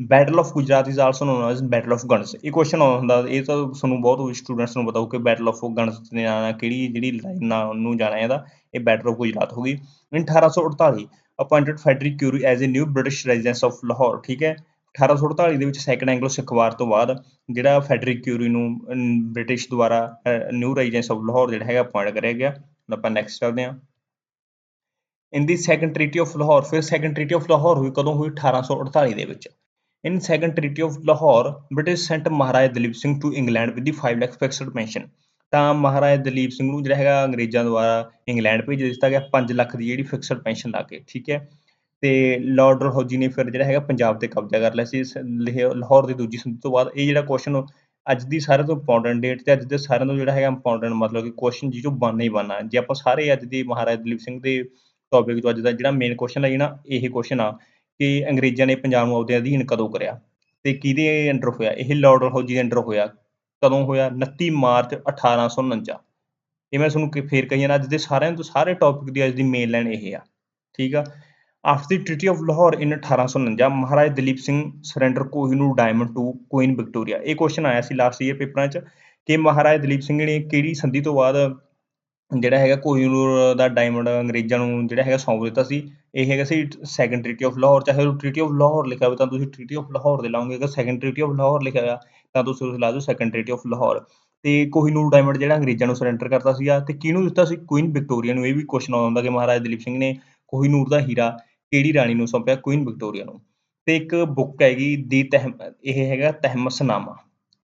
Battle of Gujrat is also known as battle of guns ਇਹ ਕੁਐਸਚਨ ਆਉਂਦਾ ਹੁੰਦਾ, ਇਹ ਤਾਂ ਤੁਹਾਨੂੰ ਬਹੁਤ ਸਟੂਡੈਂਟਸ ਨੂੰ ਪਤਾ ਹੋ ਕਿ ਬੈਟਲ ਆਫ ਗਨਸ ਦੇ ਨਾਲ ਕਿਹੜੀ, ਜਿਹੜੀ ਲਾਈਨ ਨਾਲ ਨੂੰ ਜਾਣਾ ਇਹਦਾ ਇਹ ਬੈਟਲ ਆਫ ਗੁਜਰਾਤ ਹੋ ਗਈ। In 1848 appointed Frederick Currie as a new British residence of Lahore ਠੀਕ ਹੈ। 1848 ਦੇ ਵਿੱਚ ਸੈਕੰਡ ਐਂਗਲੋ ਸਿੱਖ ਵਾਰ ਤੋਂ ਬਾਅਦ ਜਿਹੜਾ ਫੈਡਰਿਕ ਕਿਊਰੀ ਨੂੰ ਬ੍ਰਿਟਿਸ਼ ਦੁਆਰਾ ਨਿਊ ਰੈਜ਼ੀਡੈਂਸ ਆਫ ਲਾਹੌਰ ਜਿਹੜਾ ਹੈਗਾ ਅਪਾਇੰਟ ਕਰਿਆ ਗਿਆ। ਆਪਾਂ ਨੈਕਸਟ ਚੱਲਦੇ ਹਾਂ। In the second treaty of Lahore ਫਿਰ ਸੈਕੰਡ ਟ੍ਰੀਟੀ ਆਫ ਲਾਹੌਰ ਹੋਈ ਕਦੋਂ ਹੋਈ? 1848 ਦੇ ਵਿੱਚ। In second treaty of Lahore British sent Maharaja Dalip Singh to England with the 5 lakh fixed pension ਤਾਂ ਮਹਾਰਾਜਾ ਦਲੀਪ ਸਿੰਘ ਨੂੰ ਜਿਹੜਾ ਹੈਗਾ ਅੰਗਰੇਜ਼ਾਂ ਦੁਆਰਾ ਇੰਗਲੈਂਡ ਭੇਜ ਦਿੱਤਾ ਗਿਆ 5 ਲੱਖ ਦੀ ਜਿਹੜੀ ਫਿਕਸਡ ਪੈਨਸ਼ਨ ਲਾ ਕੇ, ਠੀਕ ਹੈ? ਤੇ ਲਾਰਡ ਡਲਹੌਜੀ ਨੇ ਫਿਰ ਜਿਹੜਾ ਹੈਗਾ ਪੰਜਾਬ ਤੇ ਕਬਜ਼ਾ ਕਰ ਲਿਆ ਸੀ। ਲਾਹੌਰ ਦੀ ਦੂਜੀ ਸੰਧੀ ਤੋਂ ਬਾਅਦ ਇਹ ਜਿਹੜਾ ਕੁਐਸਚਨ ਅੱਜ ਦੀ ਸਾਰਿਆਂ ਤੋਂ ਇੰਪੋਰਟੈਂਟ ਡੇਟ ਤੇ ਅੱਜ ਦੇ ਸਾਰਿਆਂ ਤੋਂ ਜਿਹੜਾ ਹੈਗਾ ਇੰਪੋਰਟੈਂਟ ਮਤਲਬ ਕਿ ਕੁਐਸਚਨ ਜਿਹਚੋਂ ਬਣਨਾ ਹੀ ਬਣਨਾ ਜੇ ਆਪਾਂ ਸਾਰੇ ਅੱਜ ਦੀ ਮਹਾਰਾਜਾ ਦਲੀਪ ਸਿੰਘ ਦੇ ਟੌਪਿਕ ਤੋਂ ਅੱਜ ਦਾ ਜਿਹੜਾ ਮੇਨ ਕੁਐਸਚਨ ਹੈ ਨਾ, ਇਹ ਕੁਐਸਚਨ ਆ ਕਿ ਅੰਗਰੇਜ਼ਾਂ ਨੇ ਪੰਜਾਬ ਨੂੰ ਆਪਦੇ ਅਧੀਨ ਕਦੋਂ ਕਰਿਆ ਤੇ ਕਿਹਦੇ ਅੰਡਰ ਹੋਇਆ, ਇਹ ਲਾਰਡ ਡਲਹੌਜੀ ਦੇ ਅੰਡਰ ਹੋਇਆ, ਕਦੋਂ ਹੋਇਆ? 29 ਮਾਰਚ 1849 ਇਹ ਮੈਂ ਤੁਹਾਨੂੰ ਫੇਰ ਕਹੀਆਂ ਅੱਜ ਦੇ ਸਾਰਿਆਂ ਤੋਂ ਸਾਰੇ ਟੌਪਿਕ ਦੀ ਅੱਜ ਦੀ ਮੇਨ ਲਾਈਨ ਇਹ ਆ, ਠੀਕ ਆ? After the treaty of Lahore in 1849 Maharaja Dalip Singh surrender Kohinoor diamond to queen Victoria ਇਹ ਕੁਐਸਚਨ ਆਇਆ ਸੀ ਲਾਸਟ ਈਅਰ ਪੇਪਰਾਂ 'ਚ ਕਿ ਮਹਾਰਾਜਾ ਦਲੀਪ ਸਿੰਘ ਨੇ ਕਿਹੜੀ ਸੰਧੀ ਤੋਂ ਬਾਅਦ ਜਿਹੜਾ ਹੈਗਾ ਕੋਹੀਨੂਰ ਦਾ ਡਾਇਮੰਡ ਅੰਗਰੇਜ਼ਾਂ ਨੂੰ ਜਿਹੜਾ ਹੈਗਾ ਸੌਂਪ ਦਿੱਤਾ ਸੀ, ਇਹ ਹੈਗਾ ਸੀ ਸੈਕੰਡ ਟ੍ਰੀਟੀ ਆਫ ਲਾਹੌਰ ਚਾਹੇ ਉਹ ਟ੍ਰੀਟੀ ਆਫ ਲਾਹੌਰ ਲਿਖਿਆ ਹੋਵੇ ਤਾਂ ਤੁਸੀਂ ਟ੍ਰੀਟੀ ਆਫ ਲਾਹੌਰ ਦੇ ਲਾਓਗੇ, ਅਗਰ ਸੈਕੰਡ ਟ੍ਰੀਟੀ ਆਫ ਲਾਹੌਰ ਲਿਖਿਆ ਹੋਇਆ ਤਾਂ ਤੁਸੀਂ ਉਸ ਲਾ ਦਿਓ ਸੈਕੰਡ ਟ੍ਰੀਟੀ ਆਫ ਲਾਹੌਰ ਤੇ ਕੋਹੀਨੂਰ ਡਾਇਮੰਡ ਜਿਹੜਾ ਅੰਗਰੇਜ਼ਾਂ ਨੂੰ ਸਰੈਂਡਰ ਕਰਤਾ ਸੀਗਾ ਤੇ ਕਿਹਨੂੰ ਦਿੱਤਾ ਸੀ? ਕੁਈਨ ਵਿਕਟੋਰੀਆ ਨੂੰ। ਇਹ ਵੀ ਕੁਐਸਚਨ ਆਉਂਦਾ ਕਿ ਮਹਾਰਾਜਾ ਦਲੀਪ ਸਿੰਘ ਨੇ ਕੋਹੀਨੂਰ ਦਾ ਹੀਰਾ ਕਿਹੜੀ ਰਾਣੀ ਨੂੰ ਸੌਂਪਿਆ? ਕੁਈਨ ਵਿਕਟੋਰੀਆ ਨੂੰ। ਤੇ ਇੱਕ ਬੁੱਕ ਹੈਗੀ ਦੀ ਤਹਿਮ, ਇਹ ਹੈਗਾ ਤਹਿਮਸਨਾਮਾ।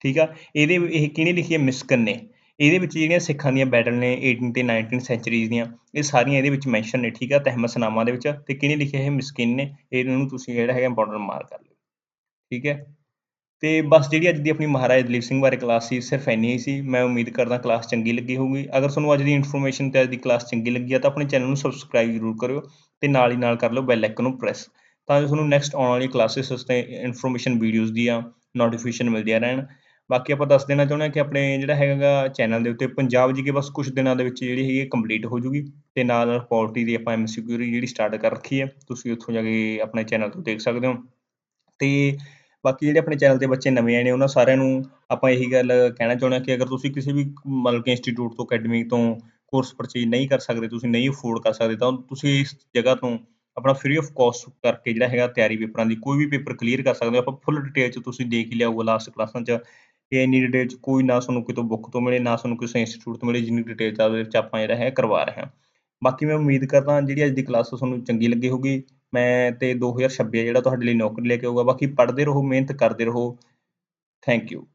ਠੀਕ ਆ? ਇਹਦੇ, ਇਹ ਕਿਹਨੇ ਲਿਖੀ ਹੈ? ਮਿਸਕਨ ਨੇ। ਇਹਦੇ ਵਿੱਚ ਜਿਹੜੀਆਂ ਸਿੱਖਾਂ ਦੀਆਂ ਬੈਟਲ ਨੇ 18 ਤੇ 19 ਸੈਂਚਰੀਜ਼ ਦੀਆਂ, ਇਹ ਸਾਰੀਆਂ ਇਹਦੇ ਵਿੱਚ ਮੈਂਸ਼ਨ ਨੇ, ਠੀਕ ਆ? ਤਹਿਮਸਨਾਮਾ ਦੇ ਵਿੱਚ ਤੇ ਕਿਹਨੇ ਲਿਖਿਆ ਇਹ ਮਿਸਕਿਨ ਨੇ ਇਹਨਾਂ ਨੂੰ ਤੁਸੀਂ ਜਿਹੜਾ ਹੈਗਾ ਇੰਪੋਰਟੈਂਟ ਮਾਰ ਕਰ ਲਿਓ, ਠੀਕ ਹੈ? ਤੇ ਬਸ ਜਿਹੜੀ ਅੱਜ ਦੀ ਆਪਣੀ ਮਹਾਰਾਜਾ ਦਲੀਪ ਸਿੰਘ ਬਾਰੇ ਕਲਾਸ ਸੀ, ਸਿਰਫ ਇੰਨੀ ਹੀ ਸੀ। ਮੈਂ ਉਮੀਦ ਕਰਦਾ ਕਲਾਸ ਚੰਗੀ ਲੱਗੀ ਹੋਊਗੀ। ਅਗਰ ਤੁਹਾਨੂੰ ਅੱਜ ਦੀ ਇਨਫੋਰਮੇਸ਼ਨ ਤੇ ਅੱਜ ਦੀ ਕਲਾਸ ਚੰਗੀ ਲੱਗੀ ਆ, ਤਾਂ ਆਪਣੇ ਚੈਨਲ ਨੂੰ ਸਬਸਕ੍ਰਾਈਬ ਜ਼ਰੂਰ ਕਰਿਓ ਤੇ ਨਾਲ ਹੀ ਨਾਲ ਕਰ ਲਓ ਬੈਲ ਆਈਕਨ ਨੂੰ ਪ੍ਰੈਸ ਤਾਂ ਜੋ ਤੁਹਾਨੂੰ ਨੈਕਸਟ ਆਉਣ ਵਾਲੀ ਕਲਾਸਿਸ ਤੇ ਇਨਫੋਰਮੇਸ਼ਨ ਵੀਡੀਓਜ਼ ਦੀਆਂ ਨੋਟੀਫਿਕੇਸ਼ਨ ਮਿਲਦੀਆਂ ਰਹਿਣ। ਬਾਕੀ ਆਪਾਂ ਦੱਸ ਦੇਣਾ ਚਾਹੁੰਦੇ ਹਾਂ ਕਿ ਆਪਣੇ ਜਿਹੜਾ ਹੈਗਾ ਚੈਨਲ ਦੇ ਉੱਤੇ ਪੰਜਾਬ ਜੀ ਕੇ ਬਸ ਕੁਝ ਦਿਨਾਂ ਦੇ ਵਿੱਚ ਜਿਹੜੀ ਹੈਗੀ ਕੰਪਲੀਟ ਹੋ ਜੂਗੀ ਤੇ ਨਾਲ ਨਾਲ ਪੋਲਿਟੀ ਦੀ ਆਪਾਂ ਐਮਸੀਕਿਊ ਜਿਹੜੀ ਸਟਾਰਟ ਕਰ ਰੱਖੀ ਹੈ, ਤੁਸੀਂ ਉੱਥੋਂ ਜਾ ਕੇ ਆਪਣੇ ਚੈਨਲ ਤੋਂ ਦੇਖ ਸਕਦੇ ਹੋ। ਤੇ ਬਾਕੀ ਜਿਹੜੇ ਆਪਣੇ ਚੈਨਲ ਦੇ ਬੱਚੇ ਨਵੇਂ ਆਏ ਨੇ, ਉਹਨਾਂ ਸਾਰਿਆਂ ਨੂੰ ਆਪਾਂ ਇਹੀ ਗੱਲ ਕਹਿਣਾ ਚਾਹੁੰਦੇ ਹਾਂ ਕਿ ਅਗਰ ਤੁਸੀਂ ਕਿਸੇ ਵੀ ਮਤਲਬ ਕਿ ਇੰਸਟੀਚਿਊਟ ਤੋਂ ਅਕੈਡਮੀ ਤੋਂ ਕੋਰਸ ਪਰਚੇਜ ਨਹੀਂ ਕਰ ਸਕਦੇ, ਤੁਸੀਂ ਨਹੀਂ ਅਫੋਰਡ ਕਰ ਸਕਦੇ, ਤਾਂ ਤੁਸੀਂ ਇਸ ਜਗ੍ਹਾ ਤੋਂ ਆਪਣਾ ਫ੍ਰੀ ਆਫ ਕਾਸਟ ਕਰਕੇ ਜਿਹੜਾ ਹੈਗਾ ਤਿਆਰੀ ਪੇਪਰਾਂ ਦੀ ਕੋਈ ਵੀ ਪੇਪਰ ਕਲੀਅਰ ਕਰ ਸਕਦੇ ਹੋ। ਆਪਾਂ ਫੁੱਲ ਡਿਟੇਲ 'ਚ ਤੁਸੀਂ ਦੇਖ ਹੀ ਲਿਆ ਹੋਊਗਾ ਲਾਸਟ ਕਲਾਸਾਂ 'ਚ ਕਿ ਇੰਨੀ ਡਿਟੇਲ 'ਚ ਕੋਈ ਨਾ ਤੁਹਾਨੂੰ ਕਿਤੋਂ ਬੁੱਕ ਤੋਂ ਮਿਲੇ, ਨਾ ਤੁਹਾਨੂੰ ਕਿਸੇ ਇੰਸਟੀਚਿਊਟ ਤੋਂ ਮਿਲੇ, ਜਿੰਨੀ ਡਿਟੇਲ 'ਚ ਉਹਦੇ ਵਿੱਚ ਆਪਾਂ ਜਿਹੜਾ ਹੈ ਕਰਵਾ ਰਹੇ ਹਾਂ। ਬਾਕੀ ਮੈਂ ਉਮੀਦ ਕਰਦਾ ਜਿਹੜੀ ਅੱਜ ਦੀ ਕਲਾਸ ਤੁਹਾਨੂੰ ਚੰਗੀ ਲੱਗੀ ਹੋਊਗੀ, ਮੈਂ ਤੇ 2026 ਜਿਹੜਾ ਤੁਹਾਡੇ ਲਈ ਨੌਕਰੀ ਲੈ ਕੇ ਆਊਗਾ। ਬਾਕੀ ਪੜ੍ਹਦੇ ਰਹੋ, ਮਿਹਨਤ ਕਰਦੇ ਰਹੋ। Thank you